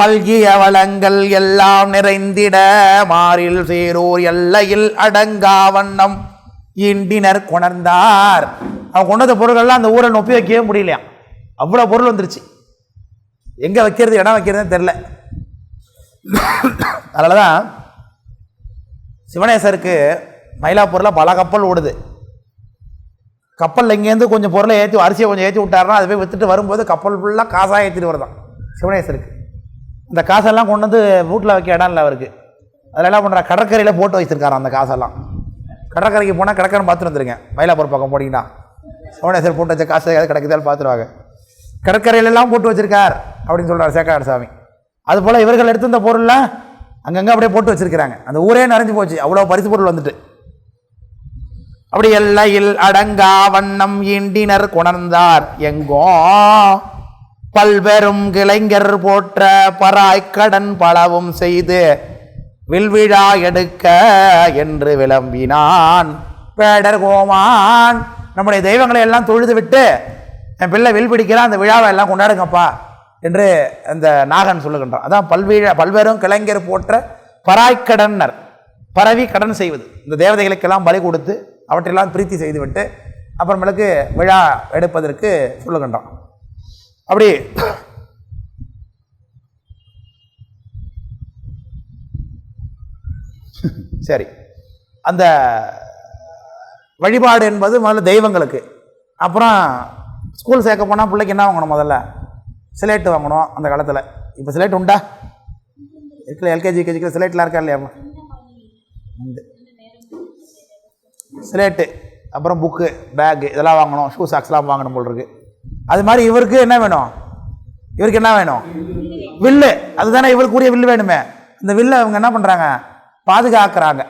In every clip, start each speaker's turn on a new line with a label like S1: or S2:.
S1: மல்கிய வளங்கள் எல்லாம் நிறைந்திட மாறில் சேரோர் எல்லையில் அடங்கா வண்ணம் ஈண்டினர் கொணர்ந்தார். அவன் கொண்டத பொருள்கள்லாம் அந்த ஊரை நொப்பி வைக்கவே முடியலையா? அவ்வளோ பொருள் வந்துருச்சு. எங்கே வைக்கிறது இடம் வைக்கிறதுன்னு தெரில அதனால தான் சிவனேசருக்கு மயிலாப்பூரில் பல கப்பல் ஓடுது. கப்பல் இங்கேருந்து கொஞ்சம் பொருளை ஏற்றி அரிசியை கொஞ்சம் ஏற்றி விட்டாருன்னா அதை போய் விற்றுட்டு வரும்போது கப்பல் ஃபுல்லாக காசாக ஏற்றிட்டு வருதான் சிவனேசருக்கு. இந்த காசெல்லாம் கொண்டு வந்து வீட்டில் வைக்க இடம் இல்லை அவருக்கு. அதில் என்ன பண்ணுறா? கடற்கரையில் போட்டு வச்சிருக்காராம் அந்த காசெல்லாம். கடற்கரைக்கு போனால் கடற்கரை பார்த்துட்டு வந்துருங்க. மயிலாப்பூர் பக்கம் போனீங்கன்னா. சோனேஸ்வர் போட்டு வச்ச காசு எதாவது கிடைக்குதான்னு பார்த்துருவாங்க கடற்கரையிலெல்லாம் போட்டு வச்சிருக்கார் அப்படின்னு சொல்கிறார் சேக்காடு சாமி. அதுபோல் இவர்கள் எடுத்து பொருள்லாம் அங்கங்கே அப்படியே போட்டு வச்சிருக்கிறாங்க. அந்த ஊரே நிறைஞ்சு போச்சு. அவ்வளோ பரிசு பொருள் வந்துட்டு. அப்படி எல்லையில் அடங்கா வண்ணம் ஈண்டினர் கொணர்ந்தார். எங்கோ பல்பெரும் கிளைஞர் போற்ற பராய்க்கடன் பலவும் செய்து வில்விழா எடுக்க என்று விளம்பினான். பேடர் கோமான் நம்முடைய தெய்வங்களை எல்லாம் தொழுது விட்டு என் பிள்ளை வில் பிடிக்கிறான் அந்த விழாவை எல்லாம் கொண்டாடுங்கப்பா என்று அந்த நாகன் சொல்லுகின்றான். அதான் பல்விழா பல்வேறும் கிளைஞர் போற்ற பராய்க்கடன்னர் பரவி கடன் செய்வது. இந்த தேவதைகளுக்கெல்லாம் பலி கொடுத்து அவற்றையெல்லாம் பிரீத்தி செய்துவிட்டு அப்புறமேலுக்கு விழா எடுப்பதற்கு சொல்லுகின்றான். அப்படி. சரி. அந்த வழிபாடு என்பது முதல்ல தெய்வங்களுக்கு. அப்புறம் ஸ்கூல் சேர்க்க போனால் பிள்ளைக்கு என்ன வாங்கணும் முதல்ல? சிலேட்டு வாங்கணும் அந்த காலத்தில். இப்போ சிலேட் உண்டா? இருக்குல்ல எல்கேஜி யூகேஜிக்கு சிலேட்லாம் இருக்கா இல்லையா? உண்டு. சிலேட்டு அப்புறம் புக்கு பேக்கு இதெல்லாம் வாங்கணும் ஷூ சாக்ஸ்லாம் வாங்கணும் போல் இருக்குது அது மாதிரி இவருக்கு என்ன வேணும்? இவருக்கு என்ன வேணும்? வில்லு. அதுதானே இவருக்குரிய வில்லு வேணுமே. இந்த வில்லை அவங்க என்ன பண்ணுறாங்க பாதுகாக்கிறாங்க.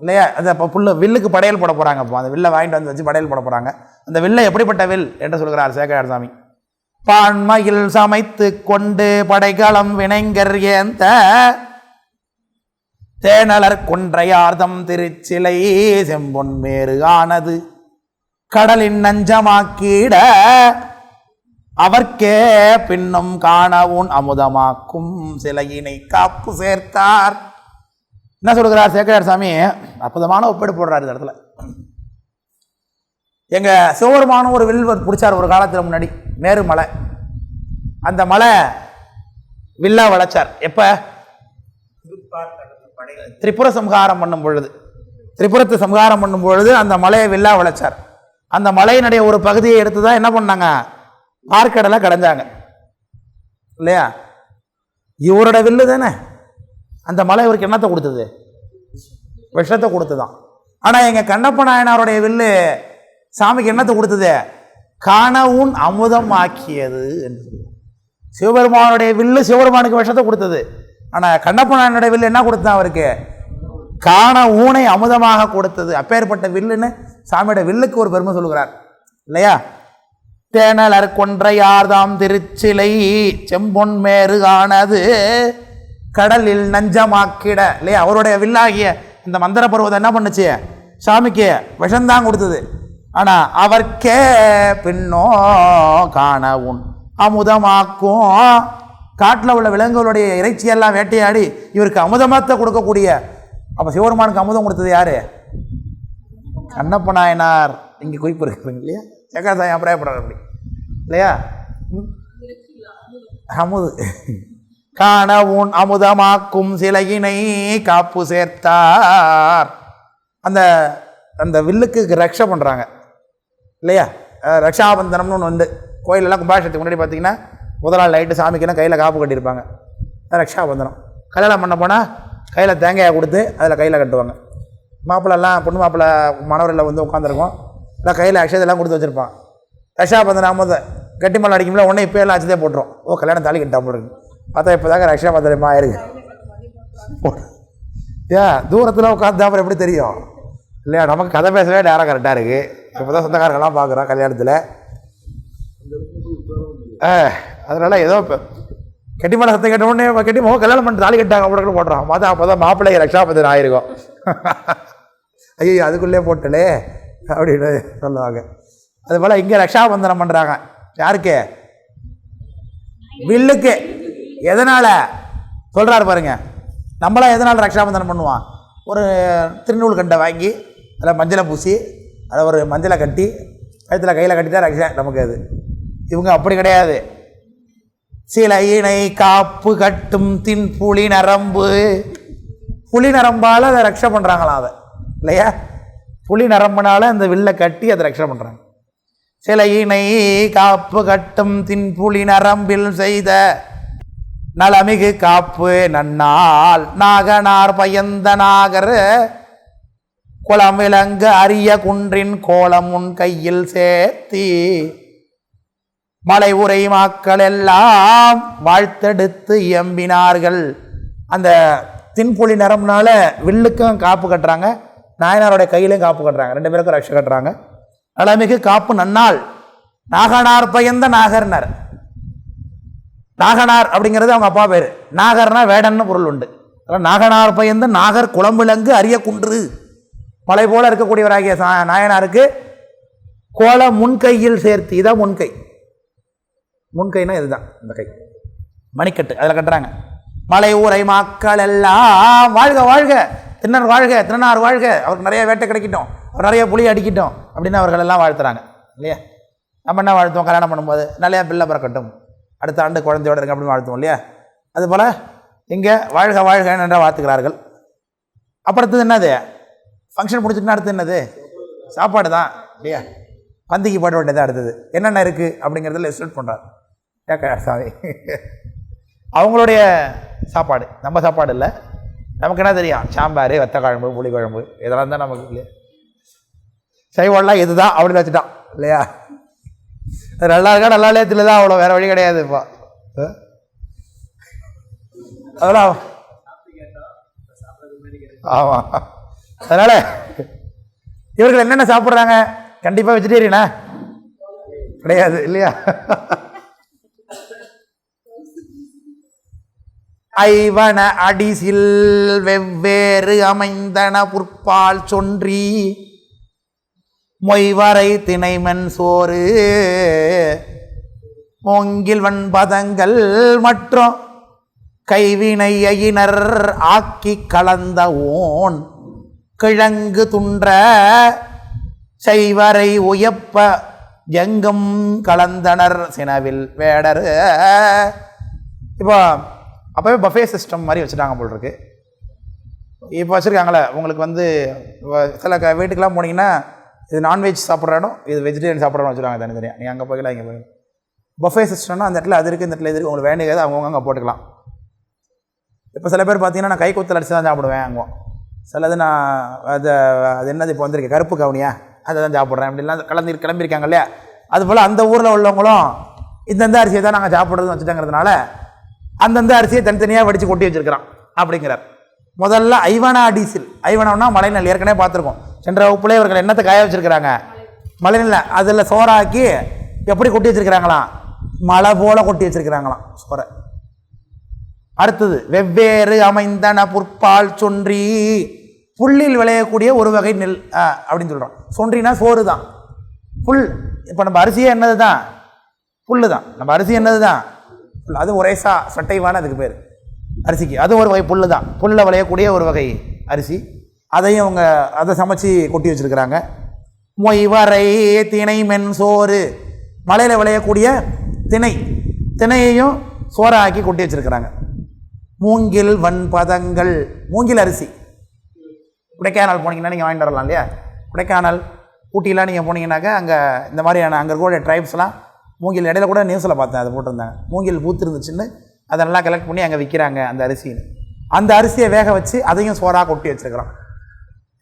S1: இல்லையா? அந்த இப்போ புல்லு வில்லுக்கு படையல் போட போகிறாங்க இப்போ அந்த வில்லை வாங்கிட்டு வந்து வச்சு படையல் போட போகிறாங்க அந்த வில்லை எப்படிப்பட்ட வில் என்று சொல்கிறார் சேகரார் சாமி. பான்மையில் சமைத்து கொண்டு படைகளம் வினைங்கர் ஏந்த தேனலர் கொன்றையார்தம் திருச்சிலை செம்பொன் மேறு ஆனது. கடலின் நஞ்சமாக்கிட அவர்க்கே பின்னும் காணவும் அமுதமாக்கும் சிலையினை காப்பு சேர்த்தார். என்ன சொல்கிறார் சேகரார் சாமி? அற்புதமான ஒப்பீடு போடுறார் இந்த இடத்துல. எங்க சிவபெருமான ஒரு வில்வர் பிடிச்சார் ஒரு காலத்தில் முன்னாடி மேரு மலை. அந்த மலை வில்லா வளைச்சார். எப்போ? திரிபுர சம்ஹாரம் பண்ணும் பொழுது. திரிபுரத்தை சம்ஹாரம் பண்ணும் பொழுது அந்த மலையை வில்லா வளைச்சார். அந்த மலையினுடைய ஒரு பகுதியை எடுத்து தான் என்ன பண்ணாங்க? பார்க்கடலை கடைஞ்சாங்க இல்லையா? இவரோட வில்லு தானே? அந்த மலை இவருக்கு என்னத்தை கொடுத்தது? விஷத்தை கொடுத்துதான். ஆனால் எங்கள் கண்ணப்ப நாயனாருடைய வில்லு சாமிக்கு என்னத்தை கொடுத்தது? கனவுன் அமுதம் ஆக்கியது என்று சிவபெருமானுடைய வில்லு சிவபெருமானுக்கு விஷத்தை கொடுத்தது. ஆனால் கண்ணப்ப நாயனுடைய வில்லு என்ன கொடுத்தான் அவருக்கு? காண ஊனை அமுதமாக கொடுத்தது. அப்பேற்பட்ட வில்லுன்னு சாமியோட வில்லுக்கு ஒரு பெருமை சொல்லுகிறார். இல்லையா? தேனலர் கொன்றையார்தாம் திருச்சிலை செம்பொன் மேறு ஆனது கடலில் நஞ்சமாக்கிட. இல்லையா? அவருடைய வில்லாகிய இந்த மந்திர பருவத்தை என்ன பண்ணுச்சு? சாமிக்கு விஷம்தான் கொடுத்தது. ஆனால் அவர்க்கே பின்னோ காண உன் அமுதமாக்கும். காட்டில் உள்ள விலங்குகளுடைய இறைச்சியெல்லாம் வேட்டையாடி இவருக்கு அமுதமாத்த கொடுக்கக்கூடிய. அப்போ சிவபெருமானுக்கு அமுதம் கொடுத்தது யாரு? கண்ணப்ப நாயனார் இங்கே குறிப்பு இருக்குதுங்க இல்லையா? சேகரசாயம் அபிராயப்படுறார் அப்படி? இல்லையா? அமுது. அமுது காணவும் அமுதமாக்கும் சிலையினை காப்பு சேர்த்தார். அந்த அந்த வில்லுக்கு ரக்ஷை பண்ணுறாங்க இல்லையா? ரக்ஷாபந்தனம்னு ஒன்று உண்டு. கோயிலெல்லாம் கும்பாஷத்துக்கு முன்னாடி பார்த்தீங்கன்னா முதல் நாள் நைட்டு சாமிக்கெல்லாம் கையில் காப்பு கட்டியிருப்பாங்க. ரக்ஷாபந்தனம். கல்யாணம் பண்ண போனால் கையில் தேங்காயை கொடுத்து அதில் கையில் கட்டுவாங்க. மாப்பிள்ளெல்லாம் பொண்ணு மாப்பிள்ளை மணவரில் வந்து உட்காந்துருக்கும். இல்லை கையில் அக்ஷதெல்லாம் கொடுத்து வச்சுருப்பான். ரக்ஷாபந்தனம் போது கட்டி மலை அடிக்கும்ல உடனே இப்போ எல்லாம் அச்சதே போட்டுரும். ஓ கல்யாணம் தாலி கட்டா போடுங்க பார்த்தா இப்போ தாங்க ரக்ஷாபந்தனமா ஆயிருக்கு. ஏன் தூரத்தில் உட்காந்து அப்புறம் எப்படி தெரியும்? இல்லையா நமக்கு கதை பேசவே நேரம் கரெக்டாக இருக்குது இப்போ தான் சொந்தக்காரங்களாம் பார்க்குறோம் கல்யாணத்தில். ஆ அதனால் ஏதோ இப்போ கெட்டிமலை சத்தம் கேட்ட உடனே கெட்டி முகம் கல்யாணம் பண்ணி தாலி கட்டாங்க அப்படின்னு போடுறான் பார்த்தா அப்போ தான் மாப்பிள்ளை ரக்ஷாபந்தன் ஆயிருக்கும். ஐயோ அதுக்குள்ளே போட்டலே அப்படின்னு சொல்லுவாங்க. அதுபோல் இங்கே ரக்ஷாபந்தனம் பண்ணுறாங்க யாருக்கு? வில்லுக்கு. எதனால்? சொல்கிறாரு பாருங்க. நம்மளாம் எதனால் ரக்ஷாபந்தனம் பண்ணுவான் ஒரு திருநூல் கண்டை வாங்கி அதில் மஞ்சளை பூசி அதை ஒரு மஞ்சளை கட்டி கழுத்தில் கையில் கட்டிட்டா ரக்ஷா நமக்கு அது. இவங்க அப்படி கிடையாது. சில இணை காப்பு கட்டும் தின் புலி நரம்பு புலி நரம்பால் அதை ரக்ஷா பண்ணுறாங்களாம் அதை. இல்லையா? புலி நரம்புனால அந்த வில்லை கட்டி அதை ரக்ஷா பண்ணுறாங்க சில இணை காப்பு கட்டும் தின் புலி நரம்பில் செய்த நலமிகு காப்பு நன்னால் நாகனார் பயந்த நாகர் குளம் விளங்கு அரிய குன்றின் கோலம் உன் கையில் சேர்த்தி மலை உரை மாக்கள் எல்லாம் வாழ்த்தெடுத்து இயம்பினார்கள். அந்த தின்புலி நரம்புனால வில்லுக்கும் காப்பு கட்டுறாங்க. நாயனாருடைய கையிலையும் காப்பு கட்டுறாங்க. ரெண்டு பேருக்கும் ரஷ கட்டுறாங்க. நலமிகு காப்பு நன்னாள் நாகனார் பயந்த நாகர்னர். நாகனார் அப்படிங்கிறது அவங்க அப்பா பேர். நாகர்னா வேடன்னு பொருள் உண்டு. அதான் நாகனார் பயந்த நாகர் குளம்பிலங்கு அரிய குன்று. மலை போல இருக்கக்கூடியவராகிய சா- நாயனாருக்கு கோல முன்கையில் சேர்த்து இதான் முன்கை. முன்கைனா இதுதான் இந்த கை. மணிக்கட்டு அதில் கட்டுறாங்க. மலை ஊரை மக்கள் எல்லாம் வாழ்க வாழ்க! தின்னர் வாழ்க திருநார் வாழ்க. அவருக்கு நிறைய வேட்டை கிடைக்கட்டும். அவர் நிறைய புலி அடிக்கட்டும் அப்படின்னு அவர்கள் எல்லாம் வாழ்த்துறாங்க. இல்லையா? நம்ம என்ன வாழ்த்துவோம்? கல்யாணம் பண்ணும்போது நிறையா பிள்ளை பிறக்கட்டும். அடுத்த ஆண்டு குழந்தையோட இருங்க அப்படின்னு வாழ்த்துவோம் இல்லையா? அதுபோல் இங்கே வாழ்க வாழ்க என்ற வாழ்த்துக்கிறார்கள். அப்புறம் என்னது? ஃபங்க்ஷன் முடிச்சுட்டுனா அடுத்து என்னது? சாப்பாடு தான் இல்லையா? பந்திக்கு போட வேண்டியது அடுத்தது. என்னென்ன இருக்குது அப்படிங்கிறதுல லிஸ்ட் பண்ணுறாரு ஏக்கா சாமி. அவங்களுடைய சாப்பாடு நம்ம சாப்பாடு இல்லை. நமக்கு என்ன தெரியும்? சாம்பார் வத்த குழம்பு புளிக்குழம்பு இதெல்லாம் தான் நமக்கு இல்லையா? சைவம்லாம் இதுதான் அப்படின்னு வச்சுட்டான் இல்லையா? அது நல்லா இருக்கா நல்லா இல்லையா தான் அவ்வளோ வேறு வழி கிடையாது இப்போ. அதெல்லாம் ஆமாம் அதனால் இவர்கள் என்னென்ன சாப்பிட்றாங்க? கண்டிப்பாக வெஜிடேரியனா கிடையாது இல்லையா? ஐவன அடிசில் வெவ்வேறு அமைந்தன புற்பால் சொன்றி மொய்வரை திணைமன் சோறு மூங்கில் வன்பதங்கள் மற்றும் கைவினையினர் ஆக்கி கலந்த ஓன் கிழங்கு துன்ற செய்வரை உயப்ப எங்கும் கலந்தனர் சினவில் வேடர். இப்போ அப்போவே பஃபே சிஸ்டம் மாதிரி வச்சுட்டாங்க போல் இருக்கு இப்போ வச்சுருக்காங்களே உங்களுக்கு வந்து சில க வீட்டுக்கெல்லாம் போனீங்கன்னா இது நான்வெஜ் சாப்பிட்ற இடம் இது வெஜிடேரியன் சாப்பிட்ற இடம் வச்சுருக்காங்க தனித்தனியாக நீ அங்கே போய்க்கலாம் இங்கே போய்க்கலாம் பஃபே சிஸ்டம்னா அந்த இடத்துல அது இருக்குது இந்த இடத்துல இது உங்களுக்கு வேண்டியது அவங்கவுங்க அங்கே போட்டுக்கலாம். இப்போ சில பேர் பார்த்தீங்கன்னா நான் கை குத்தல் தான் சாப்பிடுவேன் அங்கே. சிலது நான் அது அது என்னது இப்போ வந்திருக்கு கருப்பு கவுனியா? அதை தான் சாப்பிட்றேன். அப்படிலாம் கலந்து கிளம்பியிருக்காங்க இல்லையா? அதுபோல் அந்த ஊரில் உள்ளவங்களும் இந்தந்த அரிசியை தான் நாங்கள் சாப்பிட்றதுன்னு வச்சுட்டேங்கிறதுனால அந்தந்த அரிசியை தனித்தனியாக வடித்து கொட்டி வச்சிருக்கிறான் அப்படிங்கிறார். முதல்ல ஐவனா டீசல். ஐவனம்னா மலைநெல் ஏற்கனவே பார்த்துருக்கோம். சென்ற வகுப்புலேயே இவர்கள் என்னத்தை காய வச்சிருக்கிறாங்க? மலைநெல்ல அதில் சோறாக்கி எப்படி கொட்டி வச்சிருக்கிறாங்களாம்? மலை போல கொட்டி வச்சிருக்கிறாங்களாம் சோறை. அடுத்தது வெவ்வேறு அமைந்தன புற்பால் சொன்றி. புல்லில் விளையக்கூடிய ஒரு வகை நெல் அப்படின்னு சொல்கிறோம் சொன்றினா சோறு தான் புல் இப்போ நம்ம அரிசியே என்னது தான் புல்லு தான் நம்ம அரிசி என்னது தான் புல் அது ஒரேசா சட்டைவான அதுக்கு பேர். அரிசிக்கு. அதுவும் ஒரு வகை புல்லு தான். புல்லில் விளையக்கூடிய ஒரு வகை அரிசி. அதையும் அவங்க அதை சமைச்சு கொட்டி வச்சிருக்கிறாங்க. மொய்வரை திணை மென் சோறு. மலையில் விளையக்கூடிய திணை. திணையையும் சோறாக்கி கொட்டி வச்சிருக்கிறாங்க. மூங்கில் வன்பதங்கள். மூங்கில் அரிசி. கொடைக்கானல் போனீங்கன்னா நீங்கள் வாங்கிட்டு வரலாம் இல்லையா? கொடைக்கானல் ஊட்டிலாம் நீங்கள் போனீங்கன்னாக்கா அங்கே இந்த மாதிரியான அங்கே இருக்கக்கூடிய ட்ரைப்ஸ்லாம் மூங்கில் இடையில கூட நியூஸில் பார்த்தேன் அதை போட்டிருந்தாங்க. மூங்கில் பூத்திருந்துச்சுன்னு அதை நல்லா கலெக்ட் பண்ணி அங்கே விற்கிறாங்க அந்த அரிசின்னு அந்த அரிசியை வேக வச்சு அதையும் சோறாக கொட்டி வச்சுருக்கிறோம்.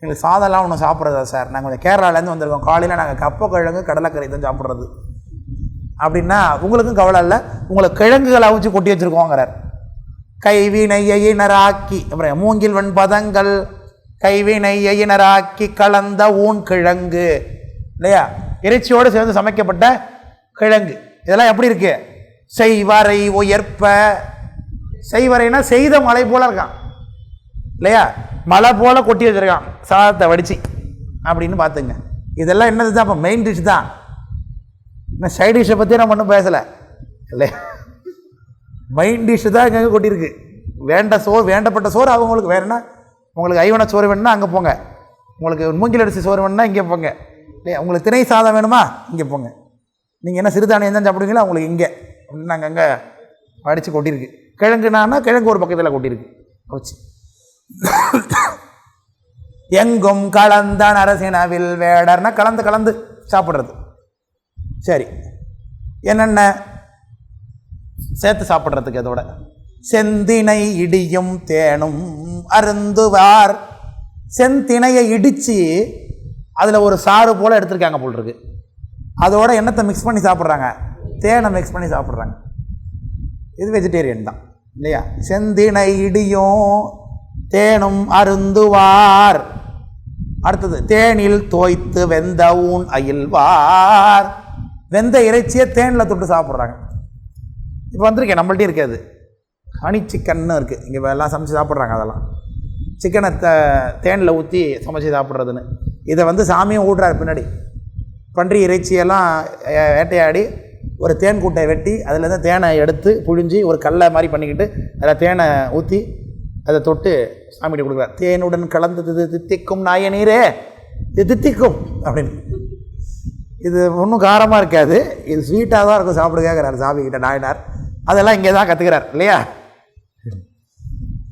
S1: எங்களுக்கு சாதம்லாம் ஒன்றும் சாப்பிட்றதா சார். நாங்கள் கொஞ்சம் கேரளாலேருந்து வந்திருக்கோம். காலையில் நாங்கள் கப்பக்கிழங்கு கடலைக்கறி தான் சாப்பிட்றது. அப்படின்னா உங்களுக்கும் கவலை இல்லை. உங்களை கிழங்குகளை அவிச்சு கொட்டி வச்சுருக்கோங்கிறார். கைவினையினராக்கி அப்புறம் மூங்கில் வெண்பதங்கள் கைவினையினராக்கி கலந்த ஊன் கிழங்கு. இல்லையா? இறைச்சியோடு சேர்ந்து சமைக்கப்பட்ட கிழங்கு. இதெல்லாம் எப்படி இருக்கு? செய்வரை உயர்ப்ப. செய்வரைனா செய்த மலை போல இருக்கான். இல்லையா? மலை போல கொட்டி வச்சிருக்கான். சாதத்தை வடித்து அப்படின்னு பார்த்துங்க. இதெல்லாம் என்னது தான்? இப்போ மெயின் டிஷ் தான். இன்னும் சைட் டிஷ்ஷை பற்றி நம்ம ஒன்றும் பேசலை. இல்லையா? மைண்ட் டிஷ்ஷு தான் இங்கே கொட்டியிருக்கு. வேண்ட சோறு வேண்டப்பட்ட சோறு அவங்களுக்கு வேற என்ன? உங்களுக்கு ஐவன சோறு வேணும்னா அங்கே போங்க. உங்களுக்கு மூங்கில் அடிச்சு சோறு வேணும்னா இங்கே போங்க. இல்லையா? உங்களுக்கு திணை சாதம் வேணுமா? இங்கே போங்க. நீங்கள் என்ன சிறுதானியம் தான் சாப்பிடுவீங்களோ? உங்களுக்கு இங்கே. அப்படின்னு நாங்கள் அங்கே அடித்து கொட்டியிருக்கு கிழங்குனானா கிழங்கு ஒரு பக்கத்தில் கொட்டியிருக்கு வச்சு எங்கும் கலந்த நரசினவில் வேடர்னா கலந்து கலந்து சாப்பிட்றது. சரி. என்னென்ன? சேர்த்து சாப்பிட்றதுக்கு அதோட. செந்தினை இடியும் தேனும் அருந்துவார். செந்தினையை இடித்து அதில் ஒரு சாறு போல் எடுத்திருக்காங்க போல் இருக்குது அதோட எண்ணத்தை மிக்ஸ் பண்ணி சாப்பிட்றாங்க. தேனை மிக்ஸ் பண்ணி சாப்பிட்றாங்க. இது வெஜிடேரியன் தான். இல்லையா? செந்தினை இடியும் தேனும் அருந்துவார். அடுத்தது தேனில் தோய்த்து வெந்த ஊன் அயில்வார். வெந்த இறைச்சியை தேனில் தொட்டு சாப்பிட்றாங்க. இப்போ வந்திருக்கேன் நம்மள்ட்டே இருக்காது ஹனி சிக்கன்னு இருக்குது இங்கே எல்லாம் சமைச்சு சாப்பிட்றாங்க அதெல்லாம். சிக்கனை த தேனில் ஊற்றி சமைச்சு சாப்பிட்றதுன்னு. இதை வந்து சாமியும் ஊடுறாரு பின்னாடி. பன்றி இறைச்சியெல்லாம் வேட்டையாடி ஒரு தேன் கூட்டை வெட்டி அதுலேருந்து தேனை எடுத்து புழிஞ்சி ஒரு கல்லை மாதிரி பண்ணிக்கிட்டு அதில் தேனை ஊற்றி அதை தொட்டு சாமிகிட்ட கொடுக்குறார். தேனுடன் கலந்து தித்திக்கும் நாயனீரே இது தித்திக்கும் அப்படின்னு. இது ஒன்றும் காரமாக இருக்காது. இது ஸ்வீட்டாக தான் இருக்கும் சாப்பிட கேட்குறாரு சாமி கிட்ட நாயனார். அதெல்லாம் இங்கே தான் கற்றுக்கிறார் இல்லையா?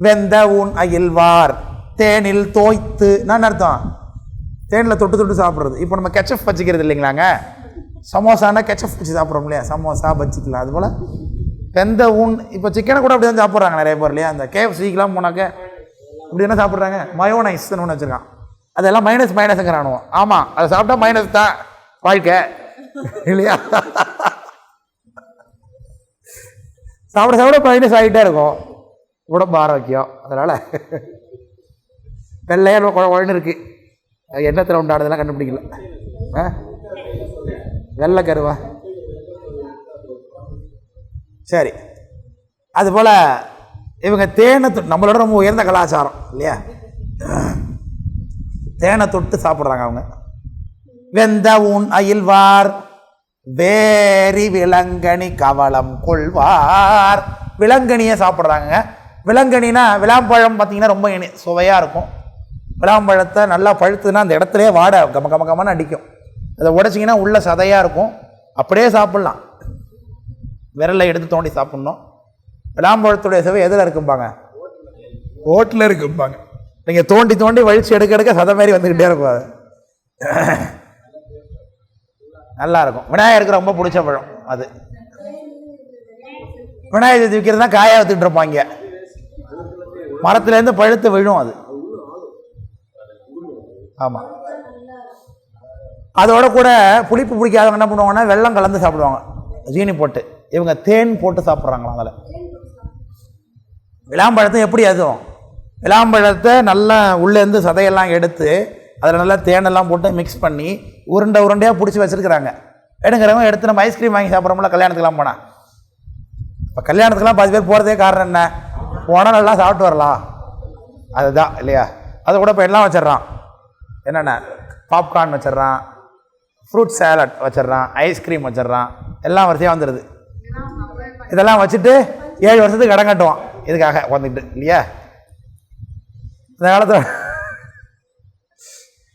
S1: வெந்த ஊன் அயில்வார் தேனில் தோய்த்து நான் அர்த்தம். தேனில் தொட்டு தொட்டு சாப்பிட்றது. இப்போ நம்ம கெச்சப் வச்சுக்கிறது இல்லைங்களாங்க? சமோசானா கெச்சப் வச்சு சாப்பிட்றோம் இல்லையா? சமோசா பச்சிக்கலாம் அது போல். வெந்த ஊன் இப்போ சிக்கனை கூட அப்படி தான் சாப்பிட்றாங்க நிறைய பேர் இல்லையா? அந்த கேஎஃப்சிக்கெலாம் போனாக்க இப்படி என்ன சாப்பிட்றாங்க? மயோனைஸ்னு ஒன்று வச்சுருக்கான். அதெல்லாம் மைனஸ் மைனஸுங்கிறானுவோம் ஆமாம் அதை சாப்பிட்டா மைனஸ் தான் வாழ்க்கை. இல்லையா? சாப்பிட சாப்பிட மைனஸ் ஆகிட்டே இருக்கும். உடம்பு ஆரோக்கியம். அதனால் வெள்ளையாக குழ குழன்னு இருக்குது எண்ணத்தில் உண்டானதெல்லாம் கண்டுபிடிக்கல. ஆ? வெள்ளை கருவா. சரி. அதுபோல் இவங்க தேனை தொட்டு நம்மளோட ரொம்ப உயர்ந்த கலாச்சாரம் இல்லையா? தேனை தொட்டு சாப்பிட்றாங்க அவங்க. வெந்த ஊன் அயில்வார் வேரி விலங்கனி கவலம் கொள்வார். விலங்கனியை சாப்பிட்றாங்க விலங்கனினா விளாம்பழம் பார்த்தீங்கன்னா ரொம்ப இனி சுவையாக இருக்கும். விளாம்பழத்தை நல்லா பழுத்துனா அந்த இடத்துலயே வாடை கம கம கமன்னு அடிக்கும். அதை உடைச்சிங்கன்னா உள்ள சதையாக இருக்கும். அப்படியே சாப்பிட்லாம். விரலை எடுத்து தோண்டி சாப்பிட்ணும். விளாம்பழத்துடைய சுவை எதில் இருக்கும்பாங்க? ஓட்டில் இருக்கும்பாங்க. நீங்கள் தோண்டி தோண்டி வழிச்சு எடுக்க எடுக்க சதை மாதிரி வந்துக்கிட்டே இருக்கும் அது. நல்லா இருக்கும். விநாயகருக்கு ரொம்ப பிடிச்ச பழம் அது. விநாயகர் விற்கிறது தான் காய வித்துட்டு இருப்பாங்க. மரத்துலேருந்து பழுத்து விழும் அது. ஆமாம் அதோட கூட புளிப்பு பிடிக்காதவங்க என்ன பண்ணுவாங்கன்னா வெள்ளம் கலந்து சாப்பிடுவாங்க. ஜீனி போட்டு. இவங்க தேன் போட்டு சாப்பிட்றாங்களா அதில். விளாம்பழத்தை எப்படி அதுவும்? விளாம்பழத்தை நல்லா உள்ளேருந்து சதையெல்லாம் எடுத்து அதில் நல்லா தேனெல்லாம் போட்டு மிக்ஸ் பண்ணி உருண்டை உருண்டையாக பிடிச்சி வச்சுருக்குறாங்க. எடுங்கிறவங்க எடுத்து நம்ம ஐஸ்கிரீம் வாங்கி சாப்பிட்றோம்ல கல்யாணத்துக்குலாம் போனால் இப்போ கல்யாணத்துக்குலாம் பாதி பேர் போகிறதே காரணம் என்ன? போனால் நல்லா சாப்பிட்டு வரலாம். அதுதான் இல்லையா? அதை கூட இப்போ எல்லாம் வச்சிடுறான். என்னென்ன? பாப்கார்ன் வச்சிடுறான் ஃப்ரூட் சேலட் வச்சிடுறான் ஐஸ்கிரீம் வச்சிடுறான் எல்லாம் வரிசையாக வந்துடுது இதெல்லாம் வச்சுட்டு ஏழு வருஷத்துக்கு கடன் கட்டுவான். இதுக்காக உட்காந்துக்கிட்டு இல்லையா? இந்த காலத்தில்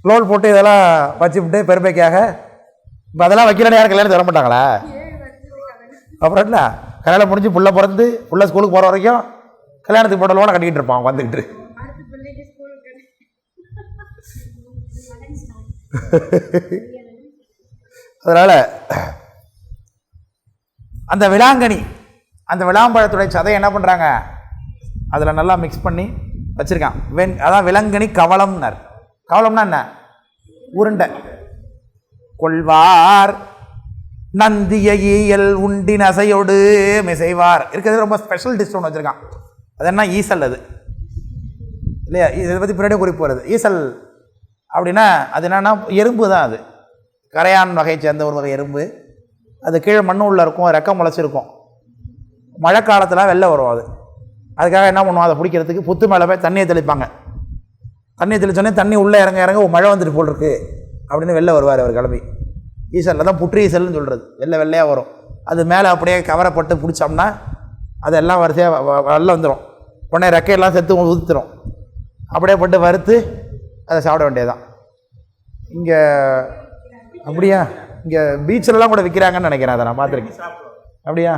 S1: லோன் போட்டு இதெல்லாம் வச்சுவிட்டு பெருமைக்காக இப்போ அதெல்லாம் வைக்கலன்னு யாரும் கல்யாணம் தர மாட்டாங்களா? அப்புறம் என்ன? கல்யாணம் முடிஞ்சு புள்ள பிறந்து புள்ள ஸ்கூலுக்கு போகிற வரைக்கும் கல்யாணத்துக்கு போட்ட லோனை கட்டிக்கிட்டு இருப்பான் வந்துக்கிட்டு அதனால் அந்த விளாங்கனி அந்த விளாம்பழத்துடைய சதையை என்ன பண்ணுறாங்க அதில் நல்லா மிக்ஸ் பண்ணி வச்சுருக்கான். வெண் அதான் விலங்கனி கவளம்னார். கவளம்னா என்ன? உருண்டை. கொள்வார் நந்திய ஈயல் உண்டின் அசையோடு மிசைவார். இருக்கிறது ரொம்ப ஸ்பெஷல் டிஷ் ஒன்று வச்சுருக்கான். அது என்ன? ஈசல் அது. இல்லையா? இதை பற்றி பின்னாடி குறிப்பு வருது ஈசல் அப்படின்னா அது என்னென்னா எறும்பு தான் அது. கரையான் வகையை சேர்ந்த ஒரு வகை எறும்பு. அது கீழே மண்ணு உள்ளே இருக்கும் ரெக்கம் முளைச்சிருக்கும். மழை காலத்தில் வெளில வரும் அது. அதுக்காக என்ன பண்ணுவோம்? அதை பிடிக்கிறதுக்கு புத்து மேலே போய் தண்ணியை தெளிப்பாங்க. தண்ணியை தெளிச்சோடனே தண்ணி உள்ளே இறங்க இறங்க மழை வந்துட்டு போல் இருக்குது அப்படின்னு வெளில வருவார் அவர் கிளம்பி. ஈசலில் தான் புற்று ஈசல்னு சொல்கிறது வெள்ளை வெள்ளையாக வரும். அது மேலே அப்படியே கவரப்பட்டு பிடிச்சோம்னா அதெல்லாம் வரிசையாக வெளில வந்துடும் உடனே ரெக்கையெல்லாம் செத்து ஊற்றுறோம் அப்படியே போட்டு வறுத்து அதை சாப்பிட வேண்டியதுதான். இங்கே அப்படியா? இங்கே பீச்சிலலாம் கூட விற்கிறாங்கன்னு நினைக்கிறேன் அதை நான் பார்த்துருக்கேன். அப்படியா?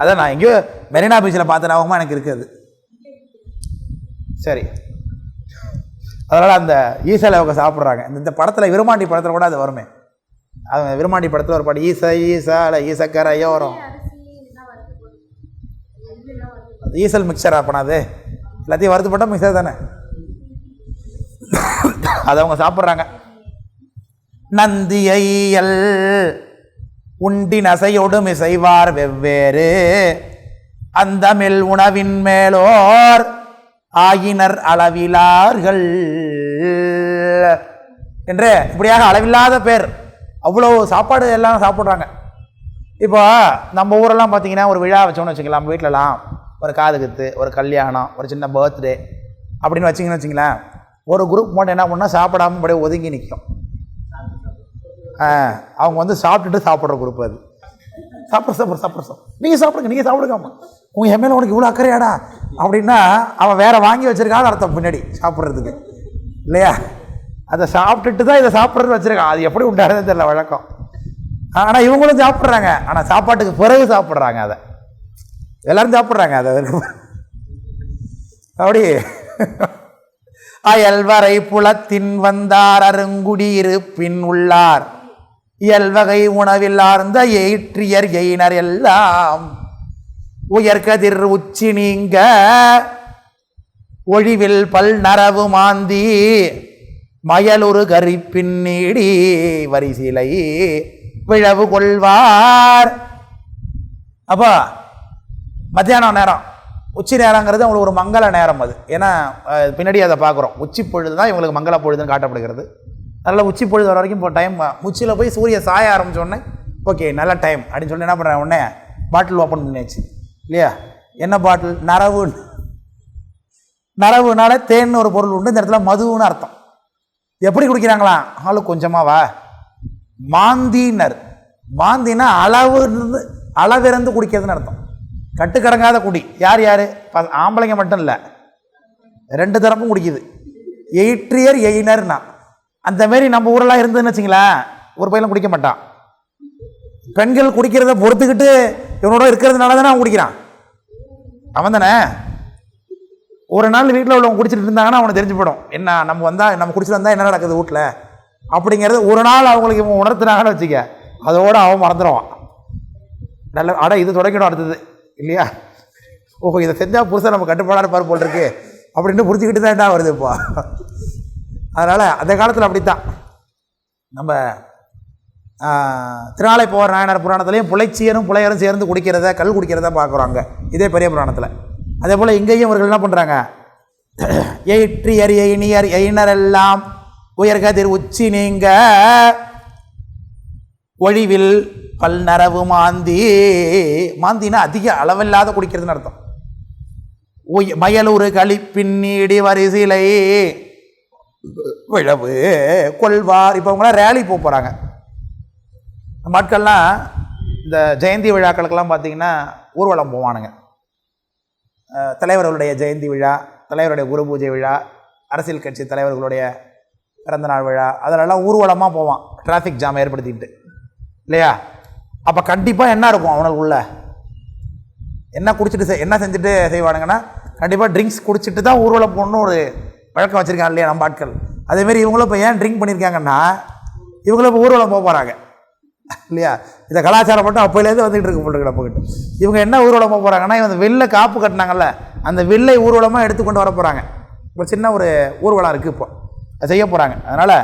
S1: அதான் நான் எங்கேயோ மெரினா பீச்சில் பார்த்த ஞாபகமாக எனக்கு இருக்குது சரி. அதனால் அந்த ஈசலை அவங்க சாப்பிட்றாங்க. இந்த படத்தில் விருமாண்டி படத்தில் கூட அது வருமே. அது விருமாண்டி படத்தில் ஒரு பாட்டு ஈச ஈசால ஈசக்கர ஐயோ வரும் ஈசல் மிக்சர் அப்பனா அது? எல்லாத்தையும் வறுத்து போட்டால் மிக்சர் தானே? அதை அவங்க சாப்பிட்றாங்க. நந்தியல் உண்டின் அசையொடும் இசைவார் வெவ்வேறு. அந்தமில் உணவின் மேலோர் ஆயினர் அளவிலார்கள். என்று இப்படியாக அளவில்லாத பேர். அவ்வளோ சாப்பாடு எல்லாம் சாப்பிட்றாங்க. இப்போ நம்ம ஊரெல்லாம் பார்த்தீங்கன்னா ஒரு விழா வச்சோம்னு வச்சுக்கலாம் நம்ம வீட்டிலலாம் ஒரு காது குத்து ஒரு கல்யாணம் ஒரு சின்ன பர்த்டே அப்படின்னு வச்சிங்கன்னு வச்சிங்களேன் ஒரு குரூப் மட்டும் என்ன பண்ணால் சாப்பிடாம அப்படியே ஒதுங்கி நிற்கும் அவங்க வந்து சாப்பிட்டுட்டு சாப்பிட்ற குரூப் அது. சாப்பிட சாப்பிட சாப்பிட சாப்பிட. நீங்கள் சாப்பிடுங்க நீங்கள் சாப்பிடுங்க உங்கள் எம்எல்ஏ உனக்கு இவ்வளோ அக்கறையாடா? அப்படின்னா அவன் வேறு வாங்கி வச்சிருக்கான்னு அர்த்தம் பின்னாடி சாப்பிட்றதுக்கு. இல்லையா? அதை சாப்பிட்டுட்டு தான் இதை சாப்பிட்றது வச்சுருக்கான். அது எப்படி உண்டானதுன்னு தெரியல வழக்கம். ஆனால் இவங்களும் சாப்பிட்றாங்க. ஆனால் சாப்பாட்டுக்கு பிறகு சாப்பிட்றாங்க அதை. எல்லோரும் சாப்பிட்றாங்க. அதை அப்படி அயல்வரை புலத்தின் வந்தார் அருங்குடியிருப்பின் உள்ளார். இயல்வகை உணவில்லார்ந்த எயிற்றியர் எயினர் எல்லாம். உயர்கதிர் உச்சி நீங்க ஒழிவில் பல் நரவு மாந்தி. மயலுரு கரி நீடி வரிசிலை விழவு கொள்வார். அப்போ மத்தியானம் நேரம். உச்சி நேரங்கிறது அவங்களுக்கு ஒரு மங்கள நேரம் அது. ஏன்னா பின்னாடி அதை பார்க்குறோம். உச்சி பொழுது தான் இவங்களுக்கு மங்கள பொழுதுன்னு காட்டப்படுகிறது. அதனால் உச்சி பொழுது வர வரைக்கும் இப்போ டைம் உச்சியில் போய் சூரிய சாய ஆரம்பிச்ச உடனே ஓகே நல்ல டைம் அப்படின்னு சொல்லி என்ன பண்ணுறேன் உடனே பாட்டில் ஓப்பன் பண்ணியாச்சு. இல்லையா? என்ன பாட்டில் நரவு நரவுனால தேன் ஒரு பொருள் உண்டு. இந்த இடத்துல மதுன்னு அர்த்தம். எப்படி குடிக்கிறாங்களாம் ஆளு கொஞ்சமாக வா. மாந்தினர். மாந்தினா அளவு அளவிறந்து குடிக்கிறதுன்னு அர்த்தம். கட்டுக்கடங்காத குடி. யார் யார்? ஆம்பளைங்க மட்டும் இல்லை. ரெண்டு தரப்பும் குடிக்குது. எயிற்றியர் எயினர்னா. அந்த மாரி நம்ம ஊரெல்லாம் இருந்ததுன்னு வச்சுங்களேன் ஒரு பையன் குடிக்க மாட்டான். பெண்கள் குடிக்கிறத பொறுத்துக்கிட்டு இவனோட இருக்கிறதுனால தானே அவன் குடிக்கிறான். அவன் தானே? ஒரு நாள் வீட்டில் உள்ளவங்க குடிச்சிட்டு இருந்தாங்கன்னா அவனை தெரிஞ்சு போயிடும். என்ன நம்ம வந்தால் நம்ம குடிச்சிட்டு வந்தால் என்ன நடக்குது வீட்டில் அப்படிங்கிறது ஒரு நாள் அவங்களுக்கு இவன் உணர்த்துனாங்கன்னு வச்சுக்க அதோடு அவன் மறந்துடுவான் நல்ல அட இது தொடக்கணும் அடுத்தது. இல்லையா? ஓஹோ இதை செஞ்சால் புதுசாக நம்ம கட்டுப்பாடாக இருப்பார் போல் இருக்கு அப்படின்னு புரிஞ்சுக்கிட்டு தான் என்ன வருது இப்போ. அதனால் அந்த காலத்தில் அப்படித்தான். நம்ம திருநாளை போகிற நாயனார் புராணத்துலேயும் புலைச்சியரும் புலையரும் சேர்ந்து குடிக்கிறத கல் குடிக்கிறத பார்க்குறாங்க இதே பெரிய புராணத்தில். அதே போல் இங்கேயும் இவர்கள் என்ன பண்ணுறாங்க எயிற்றியர் எயினியர் எயினர் எல்லாம் உயர்கதிர் உச்சி நீங்க ஒழிவில் பல்நரவு மாந்தி. மாந்தினா அதிக அளவில்லாத குடிக்கிறதுன்னு அர்த்தம். மயலூர் களி பின்னீடி வரிசிலை. விழவு கொள்வார். இப்போ அவங்களாம் ரேலி போக போகிறாங்க மக்கள்லாம் ஆட்கள்லாம் இந்த ஜெயந்தி விழாக்களுக்கெல்லாம் பார்த்தீங்கன்னா ஊர்வலம் போவானுங்க. தலைவர்களுடைய ஜெயந்தி விழா தலைவருடைய குரு பூஜை விழா அரசியல் கட்சி தலைவர்களுடைய பிறந்தநாள் விழா அதிலெல்லாம் ஊர்வலமாக போவான். டிராஃபிக் ஜாம் ஏற்படுத்திக்கிட்டு. இல்லையா? அப்போ கண்டிப்பாக என்ன இருக்கும் அவனுக்குள்ள? என்ன குடிச்சிட்டு செய்- என்ன செஞ்சுட்டு செய்வானுங்கன்னா கண்டிப்பாக ட்ரிங்க்ஸ் குடிச்சிட்டு தான் ஊர்வலம் போகணும்னு ஒரு வழக்கம் வச்சுருக்காங்க இல்லையா நம்ம ஆட்கள். அதேமாரி இவங்களும் இப்போ ஏன் ட்ரிங்க் பண்ணியிருக்காங்கன்னா இவங்களும் இப்போ ஊர்வலம் போக போகிறாங்க இல்லையா? இந்த கலாச்சாரம் மட்டும் அப்போலேருந்து வந்துகிட்டு இருக்கு போட்டு நம்மக்கிட்ட இவங்க என்ன ஊர்வலம் போக போகிறாங்கன்னா இவங்க வெளில காப்பு கட்டினாங்கல்ல அந்த வெள்ளை ஊர்வலமாக எடுத்துக்கொண்டு வர போகிறாங்க இப்போ சின்ன ஒரு ஊர்வலம் இருக்குது இப்போ. அதை செய்ய போகிறாங்க அதனால்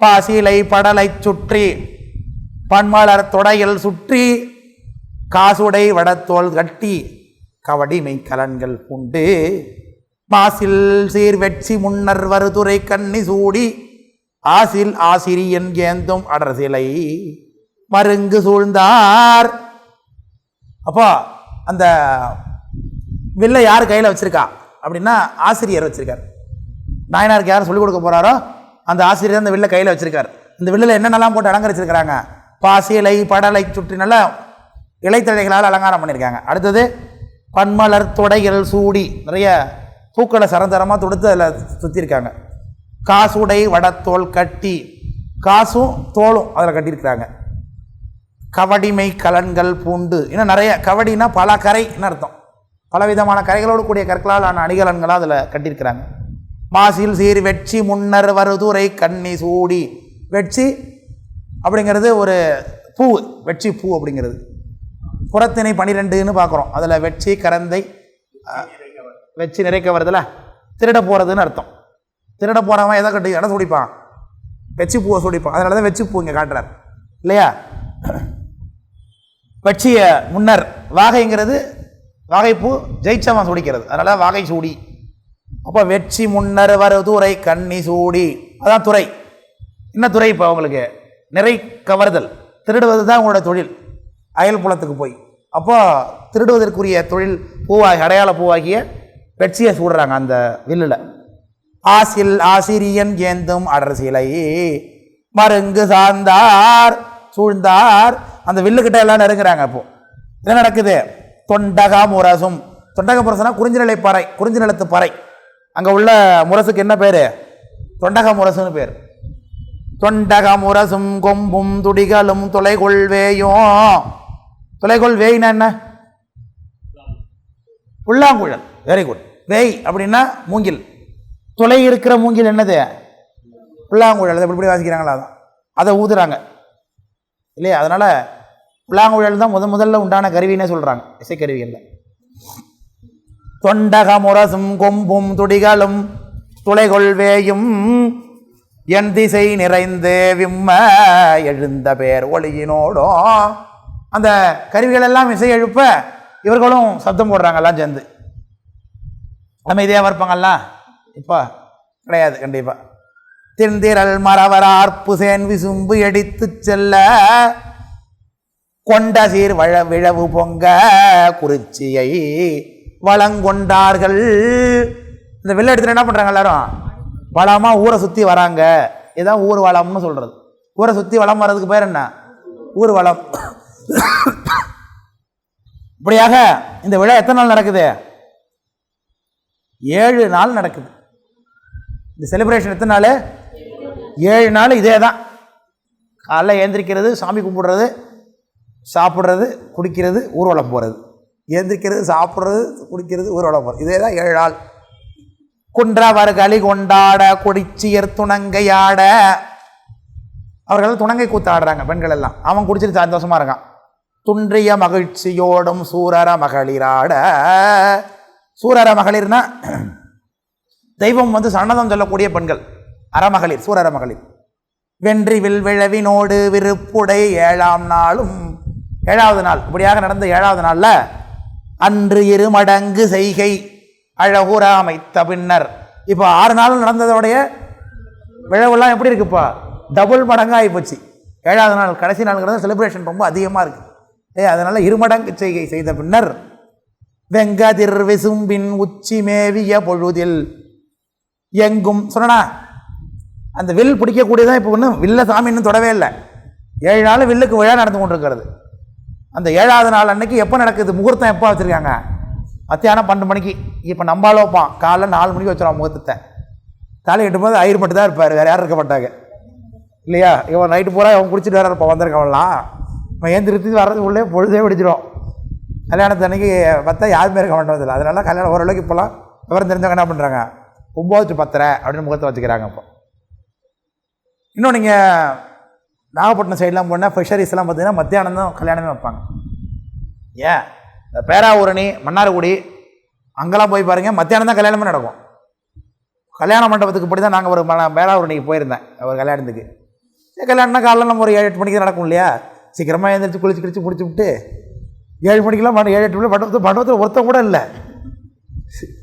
S1: பாசிலை படலை சுற்றி பன்மலர் தொடையில் சுற்றி காசுடை வடத்தோல் கட்டி கவடி கலன்கள் உண்டு மாசில் சீர் வெற்றி முன்னர் வருதுரை கண்ணி சூடி ஆசில் ஆசிரியன் ஏந்தும் அடர் சிலை மருங்கு சூழ்ந்தார். அப்போ அந்த வில்லை யார் கையில் வச்சிருக்கா? அப்படின்னா ஆசிரியர் வச்சிருக்கார். நாயனாருக்கு யார் சொல்லிக் கொடுக்க போறாரோ அந்த ஆசிரியர் அந்த வில்லை கையில் வச்சிருக்கார். இந்த வில்லில் என்னென்னலாம் போட்டு அலங்கரிச்சிருக்கிறாங்க? பாசிலை படலை சுற்றி நல்ல இலைத்தழைகளால் அலங்காரம் பண்ணியிருக்காங்க. அடுத்தது பன்மலர் தொடைகள் சூடி நிறைய பூக்களை சரந்தரமாக தொடுத்து அதில் சுற்றிருக்காங்க காசுடை வடத்தோல் கட்டி காசும் தோலும் அதில் கட்டியிருக்கிறாங்க. கவடிமை கலன்கள் பூண்டு இன்னும் நிறைய கவடினா பல கரைன்னு அர்த்தம்? பலவிதமான கரைகளோடு கூடிய கற்களால் ஆன அணிகலன்களாக அதில் கட்டியிருக்கிறாங்க. மாசில் சீர் வெட்சி முன்னர் வருதுரை கண்ணி சூடி வெட்சி அப்படிங்கிறது ஒரு பூ வெட்சி பூ அப்படிங்கிறது. புறத்திணை பனிரெண்டுன்னு பார்க்குறோம். அதில் வெட்சி கரந்தை அஹ், நிறைக்க வருதுல திருட போகிறதுன்னு அர்த்தம். திருட போகிறவன் எதை கட்டி எதை சுடிப்பான் வெச்சி பூவை சுடிப்பான் அதனால தான் வெச்சி பூ இங்கே காட்டுறார். இல்லையா? வெற்றிய முன்னர் வாகைங்கிறது வாகைப்பூ ஜெயிச்சவன் சுடிக்கிறது அதனால் வாகை சூடி. அப்போ வெற்றி முன்னர் வருதுரை கண்ணி சூடி. அதான் துறை. என்ன துறை இப்போ உங்களுக்கு? நிறை கவர்தல். திருடுவது தான் உங்களோட தொழில். அயல் புலத்துக்கு போய். அப்போ திருடுவதற்குரிய தொழில் பூவாகி அடையாள பூவாகிய பெட்சியை சூடுறாங்க அந்த வில்லில். ஆசில் ஆசிரியன் ஏந்தும் அடர் சிலை மருங்கு சார்ந்தார் சூழ்ந்தார். அந்த வில்லுக்கிட்ட எல்லாம் நெருங்குறாங்க அப்போது என்ன நடக்குது? தொண்டகா முரசும். தொண்டக முரசுனா குறிஞ்சி நிலை பறை குறிஞ்சி நிலத்து பறை. அங்கே உள்ள முரசுக்கு என்ன பேர்? தொண்டக முரசுன்னு பேர். தொண்டகமுரசும் கொம்பும் துடிகளும் தொலைகொள் வேயும் தொலைகொள் வேயினா என்ன? புல்லாங்குழல். வெரி குட் வேய் அப்படின்னா மூங்கில். துளை இருக்கிற மூங்கில் என்னது? புல்லாங்குழல். அதை இப்படி வாசிக்கிறாங்களா? அதான். அதை ஊதுறாங்க. இல்லையா? அதனால் புல்லாங்குழல் தான் முத முதல்ல உண்டான கருவின்னே சொல்கிறாங்க இசைக்கருவிகளில் தொண்டகமுரசும் கொம்பும் துடிகளும் துளைகொள் வேயும் என் திசை நிறைந்து விம்ம எழுந்த பேர் ஒளியினோடும் அந்த கருவிகள் எல்லாம் இசை எழுப்ப இவர்களும் சத்தம் போடுறாங்கல்லாம் சேர்ந்து அமைதியாக இருப்பாங்கல்லாம் இப்போ கிடையாது கண்டிப்பாக தின்திரல் மரவரார் புசேன் விசும்பு எடித்து செல்ல கொண்ட சீர் வழ விழவு பொங்க குறிச்சியை வளங்கொண்டார்கள். இந்த வெள்ளை எடுத்துட்டு என்ன பண்ணுறாங்க எல்லாரும்? வளமாக ஊரை சுற்றி வராங்க. இதான் ஊர் வளம்னு சொல்கிறது ஊரை சுற்றி வளம் வர்றதுக்கு பேர் என்ன? ஊர் வளம். இப்படியாக இந்த விழா எத்தனை நாள் நடக்குது? ஏழு நாள் நடக்குது. இந்த செலிப்ரேஷன் எத்தனை நாள்? ஏழு நாள் இதே தான். காலைல ஏந்திரிக்கிறது சாமி கும்பிடுறது சாப்பிட்றது குடிக்கிறது ஊர்வலம் போகிறது ஏந்திரிக்கிறது சாப்பிட்றது குடிக்கிறது ஊர்வலம் போகிறது இதே தான் ஏழு நாள். குன்றவர் களி கொண்டாட கொடிச்சியர் துணங்கையாட அவர்கள் துணங்கை கூத்தாடுறாங்க பெண்கள் எல்லாம். அவன் குடிச்சிட்டு சந்தோஷமா இருக்கான். துன்றிய மகிழ்ச்சியோடும் சூரர மகளிராட. சூரர மகளிர்னா தெய்வம் வந்து சன்னதம் சொல்லக்கூடிய பெண்கள். அறமகளிர் சூரர மகளிர். வென்றி வில் விழவினோடு விருப்புடை ஏழாம் நாளும். ஏழாவது நாள் இப்படியாக நடந்த ஏழாவது நாளில் அன்று இரு மடங்கு செய்கை அழகுற அமைத்த பின்னர். இப்போ ஆறு நாள் நடந்ததோடைய விழவெல்லாம் எப்படி இருக்குப்பா? டபுள் மடங்காகி போச்சு. ஏழாவது நாள் கடைசி நாளுங்கிறது செலிப்ரேஷன் ரொம்ப அதிகமாக இருக்குது ஏ அதனால் இருமடங்கு செய்கை செய்த பின்னர் வெங்கதிர் விசும்பின் உச்சி மேவிய பொழுதில் எங்கும் சொன்னா அந்த வில் பிடிக்கக்கூடியதான் இப்போ ஒன்றும் வில்ல சாமி இன்னும் தொடவே இல்லை. ஏழு நாள் வில்லுக்கு விழா நடந்து கொண்டிருக்கிறது. அந்த ஏழாவது நாள் அன்னைக்கு எப்போ நடக்குது? முகூர்த்தம் எப்போ வச்சுருக்காங்க? மத்தியானம் பன்னெண்டு மணிக்கு. இப்போ நம்பால வைப்பான் காலைல நாலு மணிக்கு வச்சுருவான் முகூர்த்தத்தை. காலை எட்டு போது ஐயர் மட்டும் தான் இருப்பார். வேறு யாரும் இருக்க மாட்டாங்க. இல்லையா? இவன் நைட்டு பூரா இவன் குடிச்சிட்டு வேறு இருப்பான் வந்திருக்கவன்லாம் இவன் ஏந்திரித்து வர்றது உள்ளே பொழுதே பிடிச்சிடும் கல்யாணத்து அன்னைக்கு பார்த்தா யாருமே இருக்க மாட்டேன் அதனால கல்யாணம் ஓரளவுக்கு இப்போலாம் விவரம் தெரிஞ்சவங்க என்ன பண்ணுறாங்க ஒம்பது டு பத்தரை அப்படின்னு முகத்தை வச்சுக்கிறாங்க இப்போ. இன்னும் நீங்கள் நாகப்பட்டினம் சைட்லாம் போனால் ஃபிஷரிஸ்லாம் பார்த்தீங்கன்னா மத்தியானம் தான் கல்யாணமே வைப்பாங்க. ஏன்? பேராவூரணி மன்னார்குடி அங்கெல்லாம் போய் பாருங்கள் மத்தியானம் தான் கல்யாணமே நடக்கும். கல்யாண மண்டபத்துக்கு இப்படி தான் நாங்கள் ஒரு ம பேராவூரணிக்கு போயிருந்தேன் ஒரு கல்யாணத்துக்கு. சரி கல்யாணம்னா காலைல நம்ம ஒரு ஏழு எட்டு மணிக்கு நடக்கும் இல்லையா? சீக்கிரமாக எழுந்திரிச்சு குளிச்சு குளிச்சு முடிச்சு விட்டு ஏழு மணிக்கெல்லாம் மணி ஏழு எட்டு மணி மண்டபத்தில் மண்டபத்தில் ஒருத்தம் கூட இல்லை.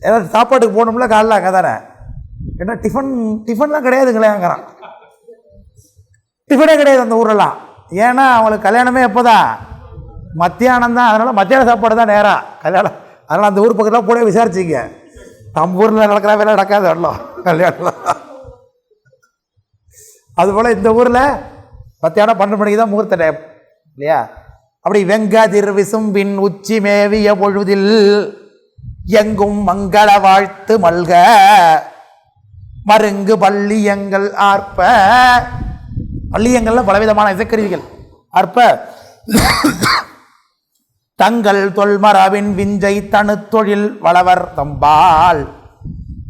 S1: ஏதாவது சாப்பாட்டுக்கு போகணும்ல காலைல அங்கே தானே? ஏன்னா டிஃபன் டிஃபன்லாம் கிடையாதுங்களேங்கிறான். டிஃபனே கிடையாது அந்த ஊரெல்லாம். ஏன்னா அவங்களுக்கு கல்யாணமே எப்போ தான் மத்தியானம் தான் அதனால் மத்தியான சாப்பாடு தான் நேரம் கல்யாணம் அதனால் அந்த ஊர் பக்கத்தில் கூட விசாரிச்சிங்க. நம்ம ஊரில் நடக்கிற வேலை நடக்காது வரலாம் கல்யாணம் அதுபோல் இந்த ஊரில் மத்தியானம் பன்னெண்டு மணிக்கு தான் முகூர்த்த டைம் இல்லையா? அப்படி வெங்கதிர் விசும்பின் உச்சி மேவிய பொழுதில் எங்கும் மங்கள வாழ்த்து மல்க. மருங்கு பள்ளியங்கள் ஆர்ப்ப. பள்ளியங்கள்ல பலவிதமான இசைக்கருவிகள் ஆர்ப்ப. தங்கள் தொல்மரபின் விஞ்சை தனுத்தொழில் வளவர் தம்பால்.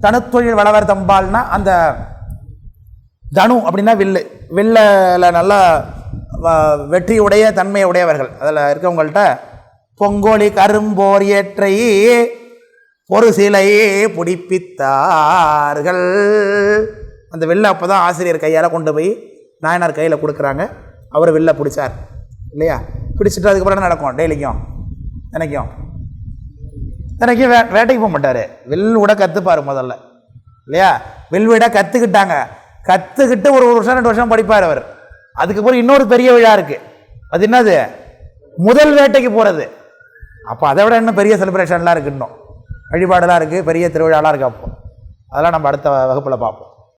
S1: தனுத்தொழில் வளவர் தம்பால்னா அந்த தனு அப்படின்னா வில்லு. வில்லில் நல்லா வ- வெற்றியுடைய தன்மையுடையவர்கள். அதில் இருக்கவங்கள்ட்ட பொங்கோலி கரும்போர் ஏற்றை ஒரு சிலையே பிடிப்பித்தார்கள். அந்த வில்லை அப்போ தான் ஆசிரியர் கையால் கொண்டு போய் நாயனார் கையில் கொடுக்குறாங்க. அவர் வில்லை பிடிச்சார். இல்லையா? பிடிச்சிட்டு அதுக்கப்புறம் நடக்கும்? டெய்லிக்கும் தினைக்கும் தினைக்கும் வே வேட்டைக்கு போக மாட்டார். வில் விட கற்றுப்பார் முதல்ல. இல்லையா? வில் கற்றுக்கிட்டாங்க கற்றுக்கிட்டு ஒரு ஒரு வருஷம் ரெண்டு வருஷம் படிப்பார் அவர். அதுக்கப்புறம் இன்னொரு பெரிய விழா இருக்குது அது என்னது? முதல் வேட்டைக்கு போகிறது அப்போ அதை விட இன்னும் பெரிய செலிப்ரேஷன்லாம் இருக்குது இன்னும். வழிபாடெல்லாம் இருக்குது பெரிய திருவிழாலாம் இருக்குது அப்போ. அதெல்லாம் நம்ம அடுத்த வகுப்பில் பார்ப்போம்.